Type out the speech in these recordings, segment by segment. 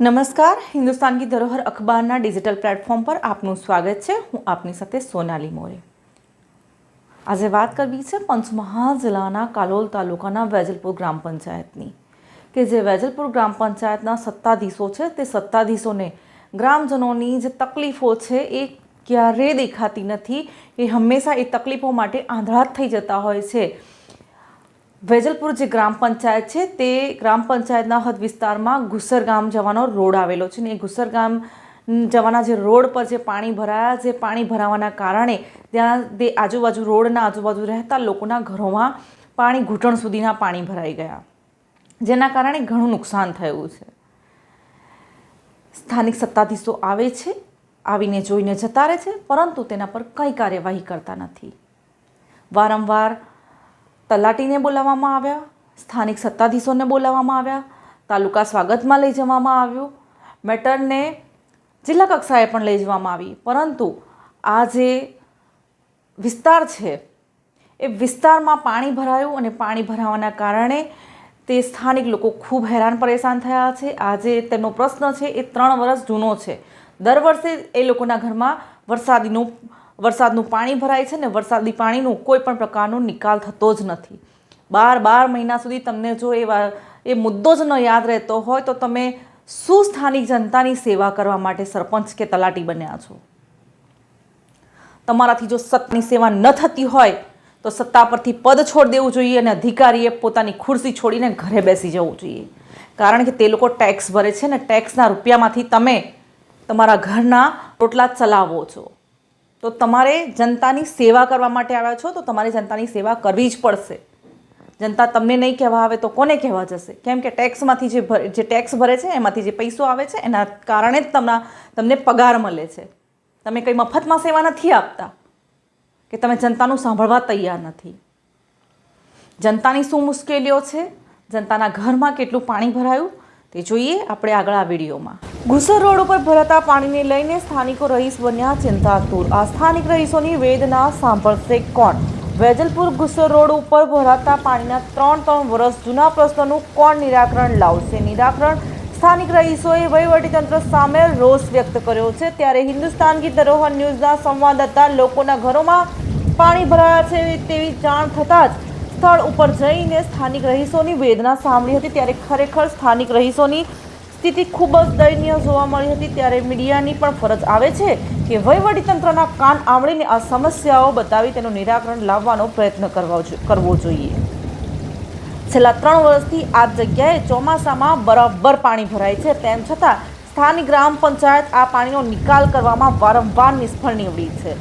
નમસ્કાર. હિન્દુસ્તાનની ધરોહર અખબારના digital platform પર આપનું સ્વાગત છે. હું આપની સાથે સોનાલી મોરે. આજે વાત કરવી છે પંચમહાલ જિલ્લાના કાલોલ તાલુકાના વેજલપુર ગ્રામ પંચાયતની. કે જે વેજલપુર ગ્રામ પંચાયતના સત્તાધીશો છે, તે સત્તાધીશોને ગ્રામજનોની જે તકલીફો છે એ ક્યારેય દેખાતી નથી. એ હંમેશા એ તકલીફો માટે આંધળા થઈ જતા હોય છે. વેજલપુર જે ગ્રામ પંચાયત છે, તે ગ્રામ પંચાયતના હદ વિસ્તારમાં ગુસર ગામ જવાનો રોડ આવેલો છે ને એ ગુસર ગામ જવાના જે રોડ પર જે પાણી ભરાયા, જે પાણી ભરાવાના કારણે ત્યાં તે આજુબાજુ રોડના આજુબાજુ રહેતા લોકોના ઘરોમાં પાણી ઘૂંટણ સુધીના પાણી ભરાઈ ગયા. જેના કારણે ઘણું નુકસાન થયું છે. સ્થાનિક સત્તાધીશો આવે છે, આવીને જોઈને જતા રહે છે, પરંતુ તેના પર કંઈ કાર્યવાહી કરતા નથી. વારંવાર તલાટીને બોલાવવામાં આવ્યા, સ્થાનિક સત્તાધીશોને બોલાવવામાં આવ્યા, તાલુકા સ્વાગતમાં લઈ જવામાં આવ્યું. મેટરને જિલ્લા કક્ષાએ પણ લઈ જવામાં આવી. પરંતુ આ જે વિસ્તાર છે, એ વિસ્તારમાં પાણી ભરાયું અને પાણી ભરાવાના કારણે તે સ્થાનિક લોકો ખૂબ હેરાન પરેશાન થયા છે. આજે તેમનો પ્રશ્ન છે, એ ત્રણ વર્ષ જૂનો છે. દર વર્ષે એ લોકોના ઘરમાં વરસાદીનું વરસાદનું પાણી ભરાય છે ને વરસાદી પાણીનું કોઈ પણ પ્રકારનો નિકાલ થતો જ નથી. બાર બાર મહિના સુધી તમને જો એ એ મુદ્દો જ ન યાદ રહેતો હોય તો તમે શું સ્થાનિક જનતાની સેવા કરવા માટે સરપંચ કે તલાટી બન્યા છો? તમારાથી જો સત્તાની સેવા ન થતી હોય તો સત્તા પરથી પદ છોડી દેવું જોઈએ અને અધિકારીએ પોતાની ખુરશી છોડીને ઘરે બેસી જવું જોઈએ. કારણ કે તે લોકો ટેક્સ ભરે છે ને ટેક્સના રૂપિયામાંથી તમે તમારા ઘરના રોટલા ચલાવો છો. તો તમારે જનતાની સેવા કરવા માટે આવ્યા છો, તો તમારે જનતાની સેવા કરવી જ પડશે. જનતા તમને નહીં કહેવા આવે તો કોને કહેવા જશે? કેમ કે ટેક્સમાંથી જે જે ટેક્સ ભરે છે, એમાંથી જે પૈસો આવે છે, એના કારણે જ તમને તમને પગાર મળે છે. તમે કંઈ મફતમાં સેવા નથી આપતા, કે તમે જનતાનું સાંભળવા તૈયાર નથી. જનતાની શું મુશ્કેલીઓ છે? જનતાના ઘરમાં કેટલું પાણી ભરાયું? તે જોઈએ આપણે આગળ આ વિડીયોમાં. ગુસર રોડ ઉપર ભરાતા પાણીને લઈને સ્થાનિકો રહીશ બન્યા ચિંતાતુર. આ સ્થાનિક રહીશોની વેદના સાંભળશે કોણ? વેજલપુર ગુસર રોડ ઉપર ભરાતા પાણીના ત્રણ ત્રણ વર્ષ જૂના પ્રશ્નોનું કોણ નિરાકરણ લાવશે? નિરાકરણ? સ્થાનિક રહીશોએ વહીવટીતંત્ર સામે રોષ વ્યક્ત કર્યો છે. ત્યારે હિન્દુસ્તાન ગીત ધરોહર ન્યૂઝના સંવાદદાતા લોકોના ઘરોમાં પાણી ભરાયા છે તેવી જાણ થતાં જ સ્થળ ઉપર જઈને સ્થાનિક રહીશોની વેદના સાંભળી હતી. ત્યારે ખરેખર સ્થાનિક રહીશોની સ્થિતિ ખૂબ જ દયનીય જોવા મળી હતી ત્યારે મીડિયાની પણ ફરજ આવે છે કે વહીવટીતંત્રના કાન આંબળીને આ સમસ્યાઓ બતાવી તેનું નિરાકરણ લાવવાનો પ્રયત્ન કરવા જોઈએ. છેલ્લા ત્રણ વર્ષથી આ જગ્યાએ ચોમાસામાં બરાબર પાણી ભરાય છે, તેમ છતાં સ્થાનિક ગ્રામ પંચાયત આ પાણીનો નિકાલ કરવામાં વારંવાર નિષ્ફળ નીવડી છે.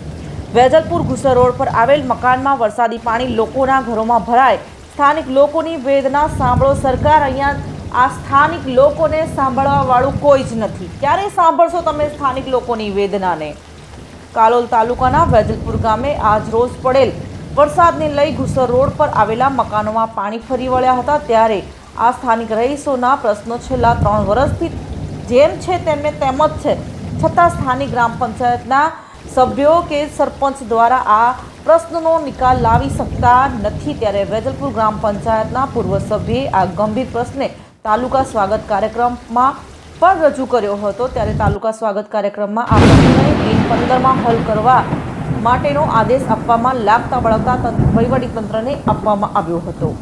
વેજલપુર ઘુસર રોડ પર આવેલ મકાનમાં વરસાદી પાણી લોકોના ઘરોમાં ભરાય. સ્થાનિક લોકોની વેદના સાંભળો સરકાર અહીંયા આ સ્થાનિક લોકોને સાંભળવાવાળું કોઈ જ નથી. ક્યારે સાંભળશો તમે સ્થાનિક લોકોની વેદનાને? કાલોલ તાલુકાના વેજલપુર ગામે આજ રોજ પડેલ વરસાદને લઈ ઘુસર રોડ પર આવેલા મકાનોમાં પાણી ફરી વળ્યા હતા. ત્યારે આ સ્થાનિક રહીશોના પ્રશ્નો છેલ્લા ત્રણ વર્ષથી જેમ છે તેમને તેમ જ છે. છતાં સ્થાનિક ગ્રામ પંચાયતના સભ્યો કે સરપંચ દ્વારા આ પ્રશ્નનો નિકાલ લાવી શકતા નથી. ત્યારે વેજલપુર ગ્રામ પંચાયતના પૂર્વ સભ્યે આ ગંભીર પ્રશ્ને તાલુકા સ્વાગત કાર્યક્રમમાં પણ રજૂ કર્યો હતો. ત્યારે તાલુકા સ્વાગત કાર્યક્રમમાં આ પ્રશ્નને દિન પંદરમાં હલ કરવા માટેનો આદેશ આપવામાં લાગતા વળગતા તંત્ર- વહીવટી તંત્રને આપવામાં આવ્યો હતો.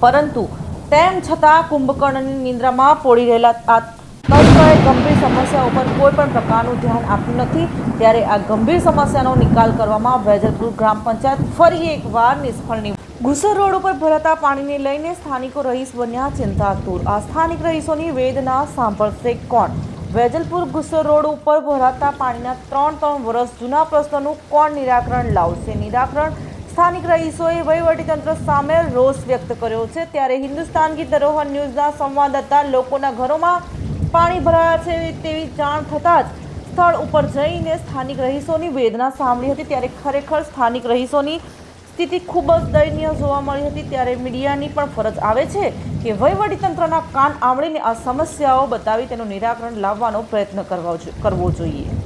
પરંતુ તેમ છતાં કુંભકર્ણની નિંદ્રામાં પોડી રહેલા આ તંત્રએ ગંભીર સમસ્યા ઉપર કોઈ પણ પ્રકારનું ધ્યાન આપ્યું નથી. ત્યારે આ ગંભીર સમસ્યાનો નિકાલ કરવામાં વેજલપુર ગ્રામ પંચાયત ફરી એકવાર નિષ્ફળ ઘુસર રોડ ઉપર ભરાતા પાણીને લઈને સ્થાનિકો રહીશ બન્યા ચિંતાતુર. આ સ્થાનિક રહીશોની વેદના સાંભળશે કોણ? વેજલપુર ગુસર રોડ ઉપર ભરાતા પાણીના ત્રણ ત્રણ વર્ષ જૂના પ્રશ્નોનું કોણ નિરાકરણ લાવશે? નિરાકરણ સ્થાનિક રહીશોએ વહીવટીતંત્ર સામે રોષ વ્યક્ત કર્યો છે. ત્યારે હિન્દુસ્તાન કી ધરોહર ન્યૂઝના સંવાદદાતા લોકોના ઘરોમાં પાણી ભરાયા છે તેવી જાણ થતાં જ સ્થળ ઉપર જઈને સ્થાનિક રહીશોની વેદના સાંભળી હતી. ત્યારે ખરેખર સ્થાનિક રહીશોની સ્થિતિ ખૂબ જ દયનીય જોવા મળી હતી ત્યારે મીડિયાની પણ ફરજ આવે છે કે વહીવટીતંત્રના કાન આંબળીને આ સમસ્યાઓ બતાવી તેનું નિરાકરણ લાવવાનો પ્રયત્ન કરવા કરવો જોઈએ.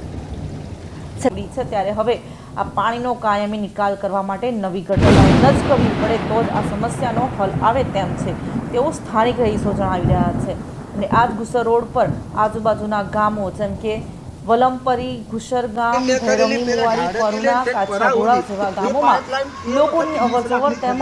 છે ત્યારે હવે આ પાણીનો કાયમી નિકાલ કરવા માટે નવી ઘટના જ કરવી પડે તો જ આ સમસ્યાનો હલ આવે તેમ છે તેવું સ્થાનિક રહીશો જણાવી રહ્યા છે. અને આ જ ગુસર રોડ પર આજુબાજુના ગામો જેમ કે વલમપરી ઘુસર ગામ ભૈરવની કરુણા કાછાગોળા જેવા ગામોમાં લોકોની અવરજવર તેમજ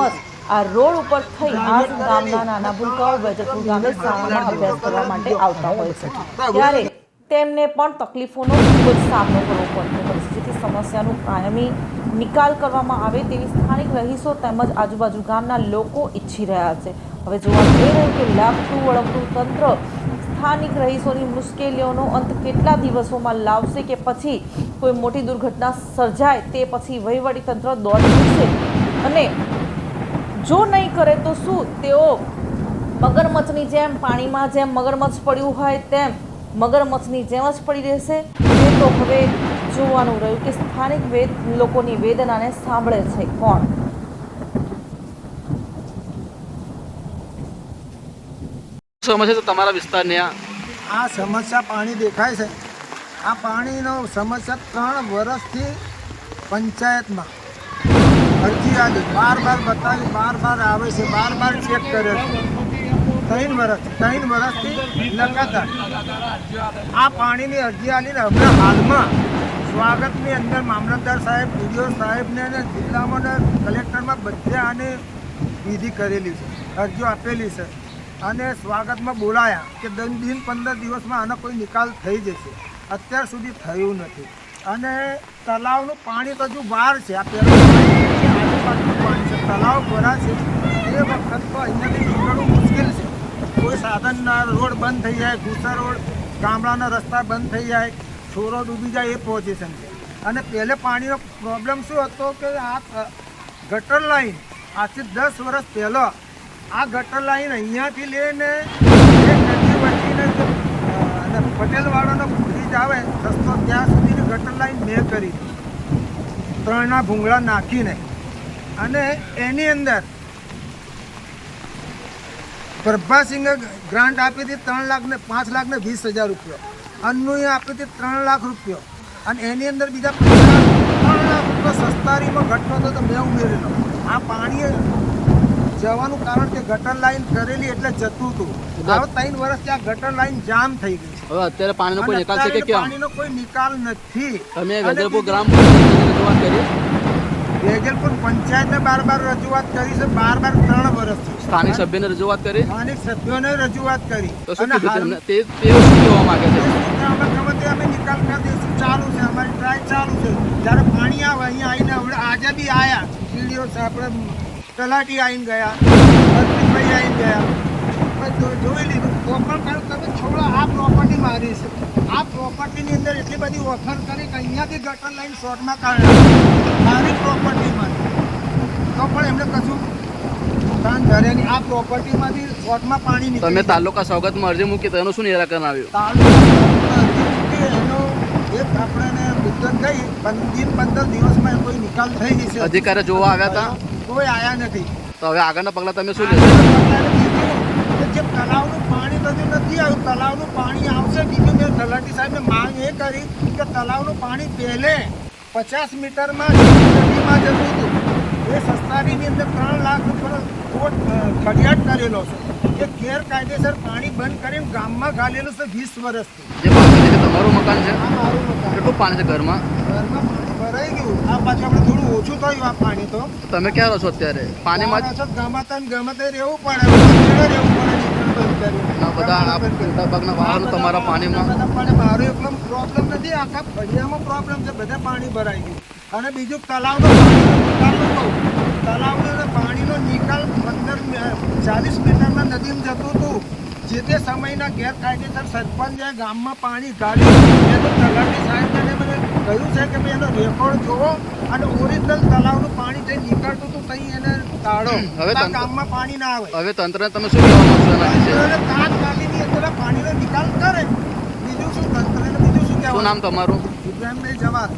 આ રોડ ઉપર થઈ આ ગામના નાના ભૂલકાઓ વેજતપુર ગામે શાળામાં અભ્યાસ કરવા માટે આવતા હોય છે. ત્યારે તેમને પણ તકલીફોનો ખૂબ જ સામનો કરવો પડતો હોય છે. જેથી સમસ્યાનું કાયમી નિકાલ કરવામાં આવે તેવી સ્થાનિક રહીશો તેમજ આજુબાજુ ગામના લોકો ઈચ્છી રહ્યા છે. હવે જોવા જઈ રહ્યું કે લાગતું વળગતું તંત્ર સ્થાનિક રહીશોની મુશ્કેલીઓનો અંત કેટલા દિવસોમાં લાવશે કે પછી કોઈ મોટી દુર્ઘટના સર્જાય તે પછી વહીવટી તંત્ર દોડી જશે અને જો નહીં કરે તો શું? તેઓ મગરમચ્છની જેમ, પાણીમાં જેમ મગરમચ્છ પડ્યું હોય તેમ મગરમચ્છની જેમ જ પડી રહેશે? તે તો હવે જોવાનું રહ્યું કે સ્થાનિક વેદ લોકોની વેદનાને સાંભળે છે કોણ? સમસ્યા છે તમારા વિસ્તારની આ? આ સમસ્યા પાણી દેખાય છે. આ પાણીનો સમસ્યા ત્રણ વર્ષથી પંચાયતમાં. અરજી આવી બાર બાર બતાવી બાર બાર આવે છે. બાર બાર ચેક કરે છે. ત્રણ વર્ષ, ત્રણ વર્ષથી લગાતાર. આ પાણીની અરજી આવીને હમણાં હાલમાં સ્વાગતની અંદર મામલતદાર સાહેબ, ડીડીઓ સાહેબને અને જિલ્લામાં કલેક્ટરમાં બધે આને વિધિ કરેલી છે. અરજીઓ આપેલી છે. અને સ્વાગતમાં બોલાયા કે દિન પંદર દિવસમાં આનો કોઈ નિકાલ થઈ જશે. અત્યાર સુધી થયું નથી. અને તલાવનું પાણી તો હજુ બહાર છે. આ પહેલાં પાણી છે, આજુબાજુનું પાણી છે. તલાવ એ વખત તો અહીંયાથી નીકળવું મુશ્કેલ છે. કોઈ સાધનના રોડ બંધ થઈ જાય ઘૂસા રોડ ગામડાના રસ્તા બંધ થઈ જાય છોરો ડૂબી જાય એ પોઝિશન છે. અને પહેલે પાણીનો પ્રોબ્લેમ શું હતો કે આ ગટર લાઈન આજથી દસ વર્ષ પહેલાં આ ગટર લાઈન અહીંયાથી લઈને જે, અને પટેલવાળાનો બ્રિજ આવે રસ્તો ત્યાં સુધીની ગટર લાઈન મેં કરી. ત્રણના ભૂંગળા નાખીને. અને એની અંદર પ્રભાસિંહે ગ્રાન્ટ આપી હતી ત્રણ લાખ ને પાંચ લાખ ને વીસ હજાર રૂપિયો. અન્નુએ આપી હતી ત્રણ લાખ રૂપિયો. અને એની અંદર બીજા ત્રણ લાખ રૂપિયા સસ્તારીમાં ઘટનો હતો તો મેં ઉમેરેલો. આ પાણીએ જવાનું કારણ કે ગટર લાઈન કરેલી એટલે જતું હતું. હવે ત્રણ વર્ષ ત્યાં ગટર લાઈન જામ થઈ ગઈ હવે અત્યારે પાણીનો કોઈ નિકાલ છે કે કેમ પાણીનો કોઈ નિકાલ નથી. તમે વેજલપુર ગ્રામ રજૂઆત કરી? વેજલપુર પંચાયતને બાર બાર રજૂઆત કરી છે. બાર બાર ત્રણ વર્ષથી સ્થાનિક સભ્યને રજૂઆત કરી? સ્થાનિક સભ્યોને રજૂઆત કરી. તો શું કીધું હાલ- તે શું કહેવા માંગે છે? અમે નિકાલ કરી દઈશું. ચાલુ છે અમારી ટ્રાય ચાલુ છે. જ્યારે પાણી આવે અહીંયા આવીને હમણાં આજે બી આયા. છે આપણે તલાટી આવીને ગયા અર્પિતભાઈ આવીને ગયા. જોઈ લીધું. પણ કાંઈ તમે છોડો આ પ્રોપર્ટી મારી છે. આ પ્રોપર્ટીની અંદર એટલી બધી ઓફર કરી કે અહીંયાથી ગટર લાઈન શોર્ટમાં કાઢે. મારી પ્રોપર્ટીમાં તો પણ એમને કશું કાન ધરે આ પ્રોપર્ટીમાંથી શોર્ટમાં પાણી તમે નીકળી તાલુકા સ્વાગતમાં અરજી મૂકી તો એનું શું નિરાકરણ આવ્યું? એક આપણને મુદ્દત થઈ. પંદર દિવસમાં કોઈ નિકાલ થઈ જશે અધિકારી જોવા આવ્યા હતા? કોઈ આયા નથી. તો હવે આગળના પગલાં તમે શું લેશો? જે તલાવનું પાણી તો નથી આવ્યું તલાવનું પાણી આવશે બીજું મેં તલાટી સાહેબને માંગ એ કરી કે તલાવનું પાણી પહેલે પચાસ મીટરમાં નદીમાં જતું હતું એ સસ્તારીની અંદર ત્રણ લાખ ઉપર કોટ ફરિયાદ કરેલો છે. એ ગેરકાયદેસર પાણી બંધ કરીને ગામમાં ગાલેલું છે વીસ વર્ષથી. જે તમારું મકાન છે? મારું મકાન. કેટલું પાણી છે ઘરમાં? ઘરમાં ભરાઈ ગયું. આ પાછું આપણે થોડું ઓછું થયું આ પાણી તો. તમે ક્યાં રહો છો અત્યારે? પાણીમાં જ? ગમાતા ને ગમાતે રહેવું પડે. રહેવું બંધ. મોટાભાગના વાહનો તમારા પાણીમાં? બધા પાણી મારું એકલો પ્રોબ્લેમ નથી આખા ફળિયામાં પ્રોબ્લેમ છે બધા પાણી ભરાઈ ગયું. અને બીજું તલાવનો તલાવનો પાણીનો નિકાલ પંદર ચાલીસ મીટરના નદીમાં જતું હતું. જે તે સમયના ગેરકાયદેસર સરપંચે ગામમાં પાણી કાઢ્યું એનું તલાટી સાહેબને કહ્યું છે કે ભાઈ એનો રેકોર્ડ જોવો અને ઓરિજિનલ તલાવનું પાણી જે નીકળતું હતું ત્યાં એને તાળો. હવે તંત્ર- ગામમાં પાણી ના આવે. હવે તંત્રને તમે શું કહેવા માંગશો એના વિશે? તાત્કાલિકની અંદર પાણીનો નિકાલ કરે. બીજું શું? તંત્રને બીજું શું શું નામ તમારું? ઇબ્રાહિમભાઈ જવાહર